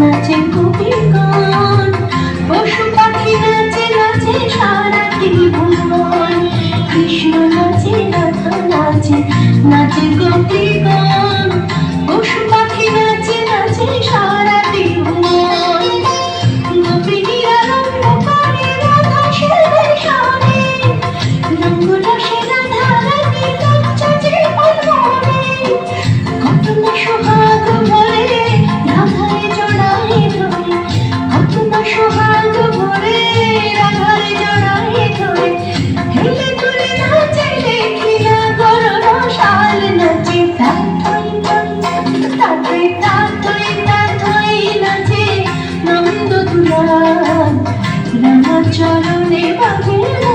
নাচে তুমি গান। পশু পাখি নাচে নাচে সারা জীবন কৃষ্ণ নাচে নাচে নাচে গোপী চরণে বাঘের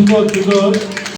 ತುಂಬ ದೊಡ್ಡ